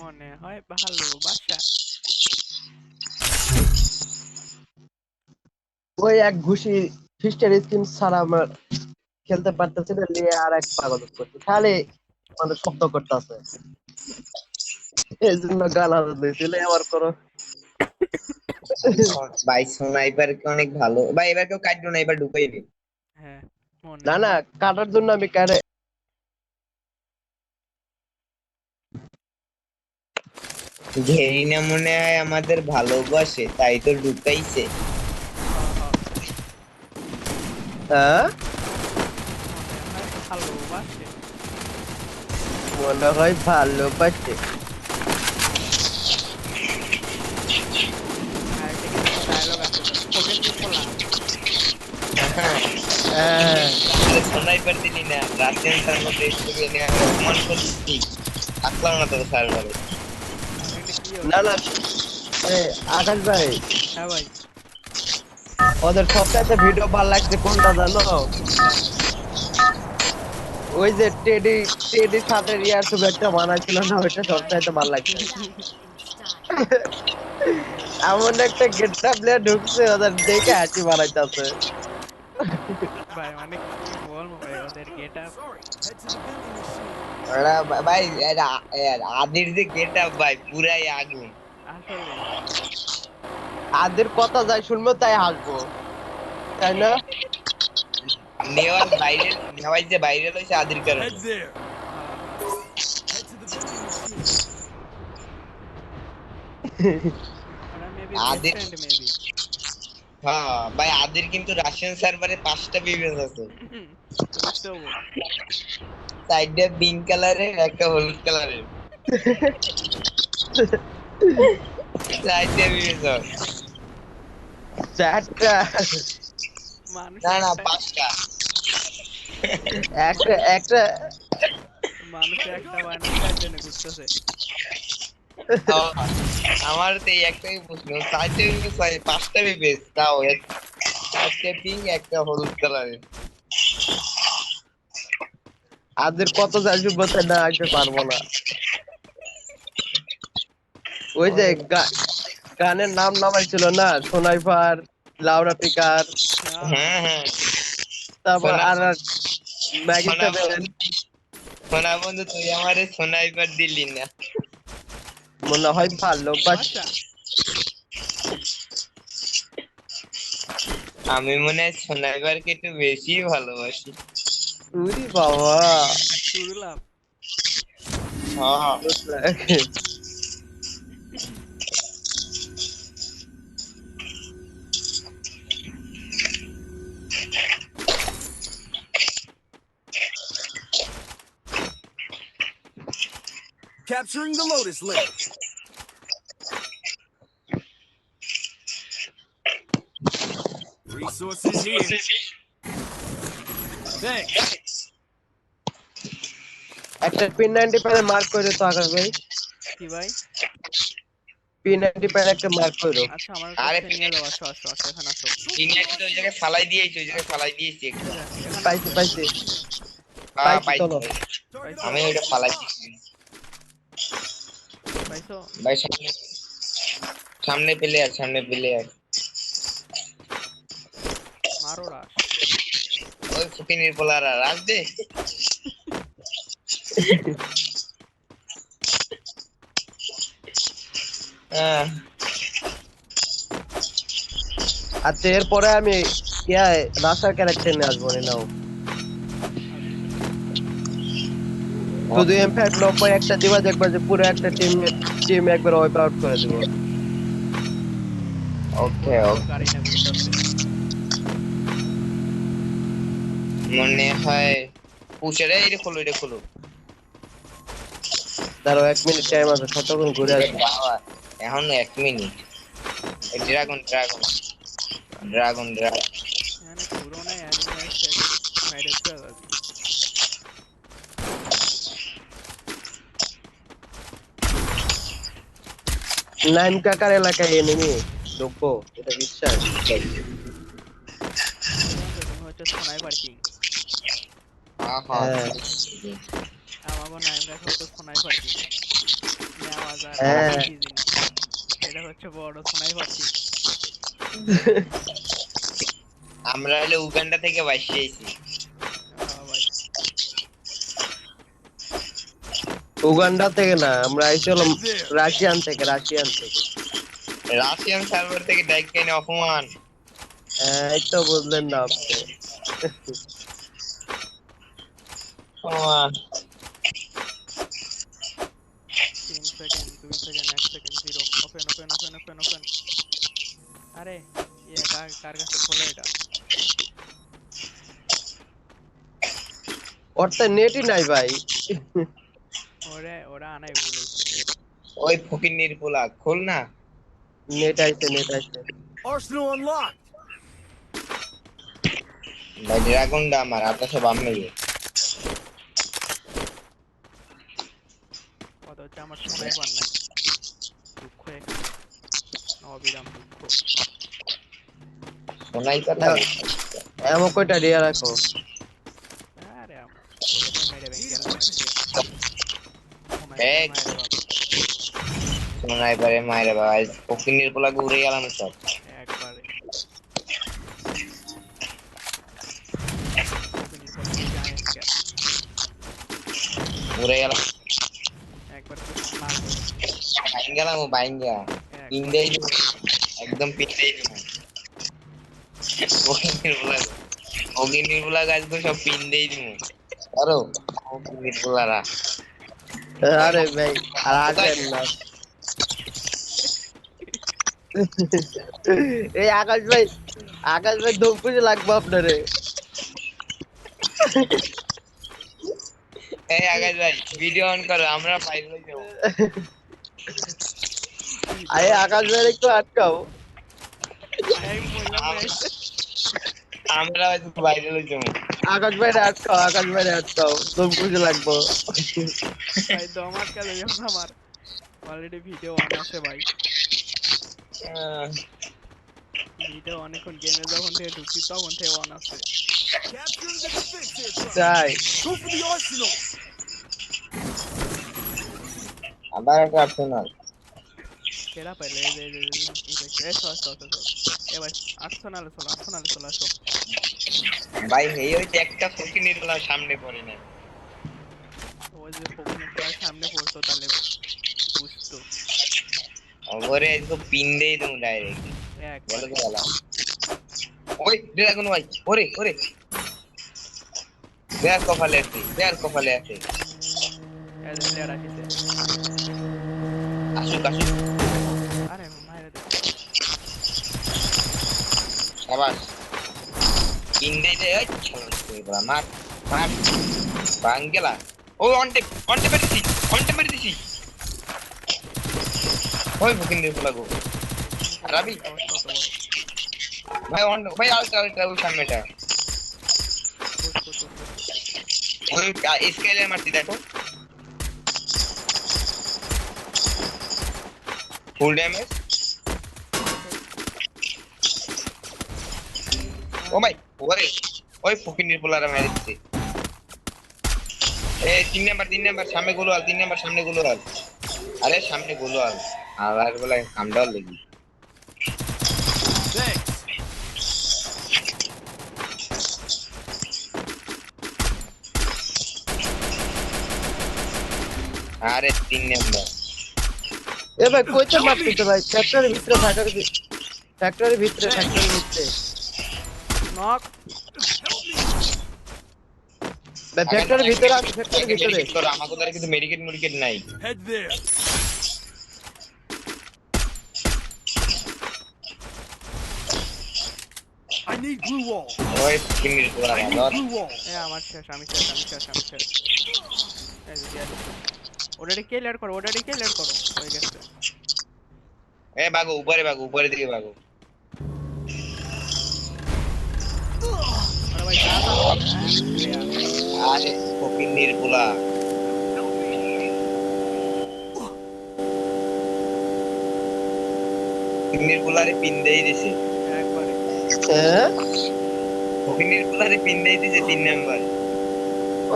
মনে হয় ভালোবাসা ওই এক ঘুষি ফিস্টের স্কিন ছাড়া আমার খেলতে পারতেছে না নিয়ে আর এক পাগল করছে খালি মানে শব্দ করতেছে। এই জন্য গান আরও দিয়েছিল আবার করো। ভাই স্নাইপার কে অনেক ভালো। ভাই এবার কেউ কাটলো না এবার ঢুকাই দিন। হ্যাঁ না না কাটার জন্য আমি কাটে ঘেরিনা মনে হয় আমাদের ভালোবাসে তাই তো ঢুকাইছে হ্যাঁ? ভালোবাসে। মনে হয় ভালোবাসে। হ্যাঁ স্নাইপার দিলি না রাশিয়ান তার মধ্যে স্টুডিও করছি আসলাম না তোর সার্ভারে। এটা কি না না। আকাশ ভাই। হ্যাঁ ভাই। ওদের সবচাইতে ভিডিও ভালো লাগছে কোনটা জানো? ওই যে টেডি টেডি সাথে রিয়ার শুভ একটা বানাইছিল না ওইটা সবচাইতে ভালো লাগছে। এমন একটা গেটটা প্লেয়ার ঢুকছে ওদের দেখে হাসি বানাইতেছে। ভাই মানে কি বলব ভাই ওদের গেট আপ ওরা ভাই আদির যে গেট আপ ভাই পুরাই আগুন আদের কথা যাই শুনব তাই হাসবো তাই না নেওয়ার বাইরে নেওয়াই যে বাইরে রয়েছে আদির কারণে ওরা হ্যাঁ ভাই আদির কিন্তু রাশিয়ান সার্ভারে পাঁচটা বিবেচ আছে। সাইডে পিঙ্ক কালারের একটা হলুদ কালারের সাইডে বিবেচ আছে। চারটা। না না পাঁচটা। একটা একটা। মানুষ একটা বানানোর জন্য ঘুরতেছে। হ্যাঁ, আমার তো এই একটাই প্রশ্ন বিবেচ হয়, পাঁচটা বিবেচ তাও একটা পিঙ্ক একটা হলুদ কালারের আদের কত শুনব তাই না আসতে পারব না। ওই যে গানের নাম নামাই ছিল না সোনাইফার লাউরা পিকার। হ্যাঁ হ্যাঁ। তারপর আর আর ম্যাগি সোনা- বন্ধু তুই আমারে সোনাইবার দিলি না। মনে হয় ভালোবাসি আচ্ছা। আমি মনে হয় সোনাইবারকে একটু বেশি ভালোবাসি। উরি বাবা। শুরুলাম হ্যাঁ। Capturing the Lotus Lake. Resources here. Thanks. একটা পিন নাইনটি ফাইভ মার্ক করে তো আকাশ ভাই। কি ভাই? পিন নাইনটি ফাইভ একটা মার্ক করো আচ্ছা আমার আরে নিয়ে যাও আসো আসো আসো এখানে আসো। ইংল্যান্ড ওই জায়গায় ফালাই দিয়েছি ওই জায়গায় ফালাই দিয়েছি একটু। পাইছি পাইছি। হ্যাঁ, পাইছি, চলো। আমি ওইটা ফালাই দিয়েছি। পাইছো? ভাই সামনে সামনে পেলে আর সামনে পেলে আর মারো রাস ওই ফুকিনির পোলারা রাজ দে হ্যাঁ আচ্ছা এরপরে আমি ইয়া রাসার ক্যারেক্টার নিয়ে আসব নি নাও শুধু এম ফাইভ নব্বই একটা দিবা দেখবা যে পুরো একটা টিম টিম একবার ওয়াইপ আউট করে দিব ওকে ওকে মনে হয় পুষেরে এটা খোলো এটা খোলো। তারও এক মিনিট টাইম আছে কতক্ষণ ঘুরে আসবে। এখন এক minute. Dragon dragon dragon dragon. এখানে পুরো নাই অ্যানিমে বাইরে চলে যাবে নাইম কাকার এলাকায় এনেমি ঢুকবো এটা বিশ্বাস। হচ্ছে স্নাইপার কিং আমরা হলে উগান্ডা থেকে ভাই উগান্ডা থেকে না আমরা আইছি হলাম রাশিয়ান থেকে রাশিয়ান থেকে। রাশিয়ান সার্ভার থেকে ডাইক কেন অপমান? হ্যাঁ, এই তো বুঝলেন না আপনি। তিন সেকেন্ড দুই সেকেন্ড এক second zero open open open open open আরে ইয়ে কার কার কাছে খোলে এটা ওর তো নেটই নাই ভাই ওরে ওরা আনাই বলেছে ওই ফকির নির্পুলা খোল না নেট আইছে নেট আইছে Arsenal unlocked. ভাই ড্রাগনটা আমার আপনার সব আমি কত হচ্ছে আমার স্নাইপার নাই দুঃখ এখানে অবিরাম দুঃখ। শোনাই কথা এমন কয়টা রিয়া রাখো আরে আমার মেরে ভেঙে শোনাই পারে মায়ের বাবা ফকির নির্পুলা ঘুরে গেলাম সব। একবারে। ঘুরে গেলাম। পুরো একদম দিব সব দিব আরও আরে ভাই আর আসবেন না এই আকাশ ভাই আকাশ ভাই দম পুজো লাগবে আপনারে এই আকাশ ভাই ভিডিও অন করো আমরা ফাইনালে যাব আরে আকাশ ভাই একটু আটকাও। আমরা হয়তো ফাইনালে যাব। আকাশ ভাই আটকাও আকাশ ভাই আটকাও। দম পুজো লাগবে। ভাই দম আটকালে যখন আমার। অলরেডি ভিডিও অন আছে ভাই। ভিডিও অনেকক্ষণ গেমে যখন থেকে ঢুকছি তখন থেকে অন আছে. তাই? আবার একটা আর্সেনাল কেডা পাইলে এই যে এই যে এই এসো এসো এসো এসো। এবার আটশো নালে চলো আটশো নালে চলো আসো ভাই এই হচ্ছে একটা ফকির নির্পুলা সামনে পড়ে না ওই যে ফোনে প্রায় সামনে পড়তো তাহলে বুঝতো ওরে তো পিন্দেই দেবো ডাইরেক্ট এক বলে তো গেলাম ওই ড্রাগন ভাই ওরে ওরে দেয়ার কপালে আছে কপালে আছে আসুক আসুক আরে মায়ের দে সাবাস পিন্দেই দে ওই ছাড়ো নির্পুলা মার মার বাঙ্গেলা ও অনটে অনটে মেরে দিছি অনটে মেরে দিছি ওই ফকির নির্পুলা গো রাবি ভাই অন ভাই আলটা আলটা ওই সামনেটা ওই স্কেলে মারছি দেখো ফুল ড্যামেজ ও ভাই ওরে ওই ফকিনির পোলারা মেরে এ তিন নাম্বার তিন নাম্বার সামনে গুলো আল তিন নাম্বার সামনে গুলো আল আরে, সামনে গুলো আল আর বলে কামডাল লেগে। আরে, তিন নাম্বার এ ভাই কইতে মারতেছে ভাই? ফ্যাক্টরির ভিতরে ফ্যাক্টরি ফ্যাক্টরির ভিতরে ফ্যাক্টরির ভিতরে। নক ভাই ফ্যাক্টরির ভিতরে আছে ফ্যাক্টরির ভিতরে। আমাকে দ্বারা কিন্তু মেডিকেট মেডিকেট নাই. I need blue wall. ওই ফকিনির পোলারা I ধর need blue wall. এ আমার শেষ আমি শেষ আমি শেষ আমি শেষ এই যে ওটারে কে লেয়ার করো? ওটারে কে লেয়ার করো? হয়ে গেছে এ বাগো উপরে বাগো উপরে দিকে বাগো আরে ভাই দাদা প্লেয়ার আরে ফকিনির পোলা। ফকিনির পোলারে পিন্দেই দিছে। একবারে। হ্যাঁ ফকিনির পোলারে পিন্দেই দিছে তিন নাম্বার।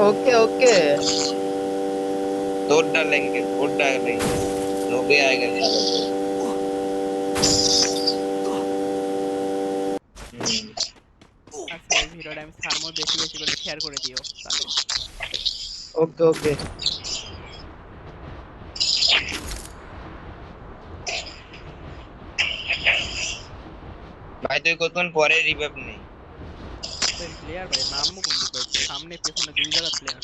ওকে ওকে। ডালেঙ্গে তোর ডালেঙ্গে নবে আয় গেছে হুম। আচ্ছা এই ভিডিওটা আমি ছাড়বো বেশি বেশি করে শেয়ার করে দিও ওকে ওকে ভাই তুই কতক্ষণ পরে রিভাইভ নেই প্লেয়ার ভাই নামও কিন্তু সামনে পেছনে দুই জায়গা প্লেয়ার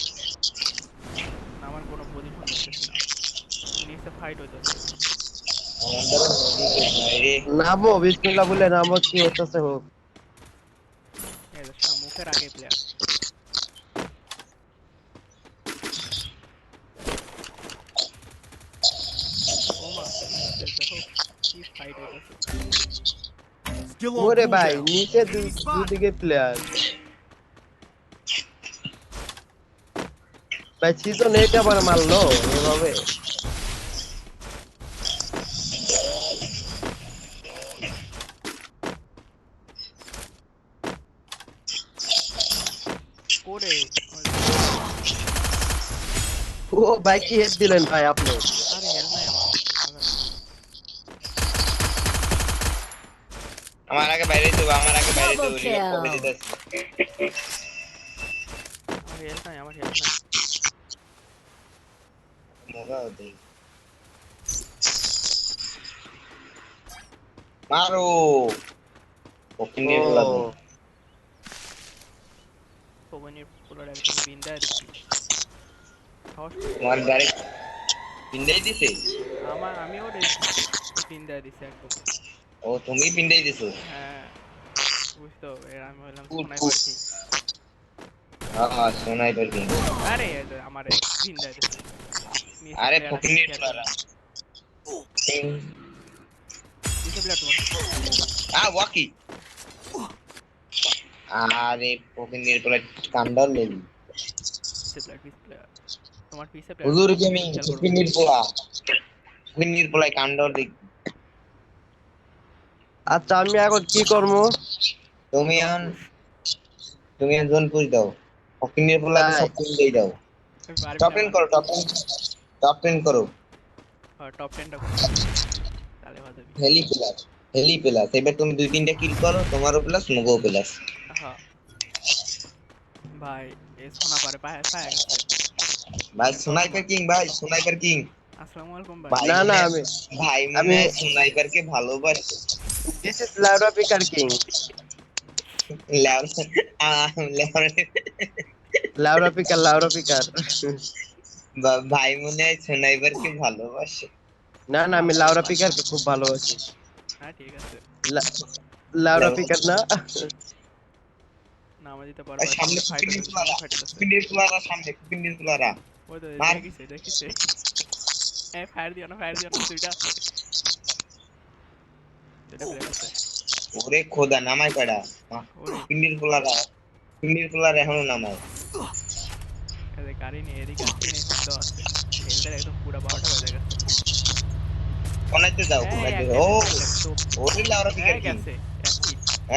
আমার কোনো পজিশন দেখতেছি না নিচে ফাইট রে নামো বিসমিল্লাহ বলে নামো কি হতেছে হোক। মুখের আগে প্লেয়ার ওরে ভাই. নিচে দুদিকে প্লেয়ার ভাই সিজন আবার মারলো এভাবে। ও ভাই কি হেড দিলেন ভাই আপনি আরে হেল নাই আমার আমার আগে বাইরে দেবো আমার আগে বাইরে দেবো Double রিভাইভ কবে kill. দিতেছে আমার হেল নাই আমার হেল নাই মোগা দেই মারো ওকে নিয়ে ও, গেলাম পবনের পুরোটা একদম বিন্দায় তোমার ডাইরেক্ট পিন্ডাই দিছে? আমার আমিও রে বিন্দায় দিছি একদম। ও তুমি পিন্ডাই দিছো? হ্যাঁ বুঝতো এর আমি হলাম উঠ, সোনাই উঠ। হ্যাঁ সোনাইপার কিং আরে আমার বিন্দায় দিছি। আরে player ফকিং আছে, নিয়ে চলারা করো। নিচে player তোমার। আ ওয়াকি। আরে ফকিং নিয়ে কান্ডাল লেলি। নিচে player, পিছে player। তোমার পিছে হুজুর গেমিং করো। পোলা কান্ডাল দেখ আচ্ছা আমি এখন কি করব তুমি এখন তুমি এখন জোনপুর দাও পোলা। সব দাও টপ। করো টপ টপ করো হ্যাঁ, top 10 টা করো। তাহলে ভালো হেলি প্লাস হেলি প্লাস এবার তুমি দুই তিনটা কিল করো তোমারও প্লাস মুগো প্লাস হ্যাঁ। ভাই সোনা পারে পায়ে পায়ে ভাই স্নাইপার কিং ভাই স্নাইপার কিং। আসসালামু আলাইকুম ভাই। না, না, মনে- আমি- ভাই আমি- হয় স্নাইপারকে ভালোবাসে। This is loudspeaker king লেওরা আহ, লেওরা লাউডা পিকার লাউডা পিকার ভাই মনে হয় স্নাইপারকে ভালোবাসে। না না আমি লাউডা পিকারকে খুব ভালোবাসি। হ্যাঁ ঠিক আছে। লা- পিকার না? নামা দিতে পারব সামনে ফাইট হচ্ছে কুপিন্ডির কুলারা সামনে কুপিন্ডির কুলারা ওই তো দেখিছে দেখিছে। এ ফায়ার দিও না ফায়ার দিও না দুইটা। ওরে খোদা নামায় কয়টা? ওরে। কুপিন্ডির কুলারা কুপিন্ডির এখনও নামায়। এদের গাড়ি নিয়ে এদিকে আসছে নেই সন্দেহ আছে। হেলদের একদম পুরো বারোটা বেজে গেছে। কোনাইতে যাও কোনাইতে ও ওরে এই কিং গেছে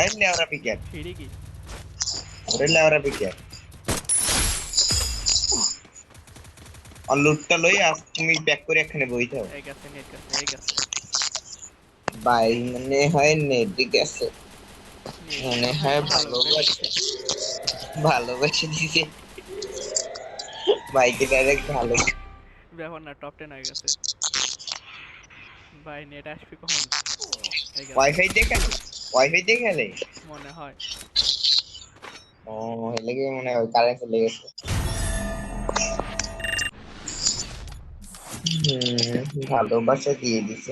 এই লেওরা পিকার সিঁড়ি কি ওরে লেওরা পিকার আর লুটটা লই আজ তুমি প্যাক করে এখানে বইতাও এই গেছে নেট গেছে এই গেছে। ভাই মনে হয় নেট গেছে। মনে হয় ভালো ভালোবাসে। ভালোবেসে দিছে। বাইকে ডাইরেক্ট ভালো। ব্যাপার না টপ টেন হয়ে গেছে। ভাই নেট আসবে কখন? ওয়াইফাই দিয়ে খেলে? ওয়াইফাই দিয়ে খেলে? মনে হয়। ও লেগে মনে হয় কারেন্ট চলে গেছে। ভালোবাসা দিয়ে দিছে।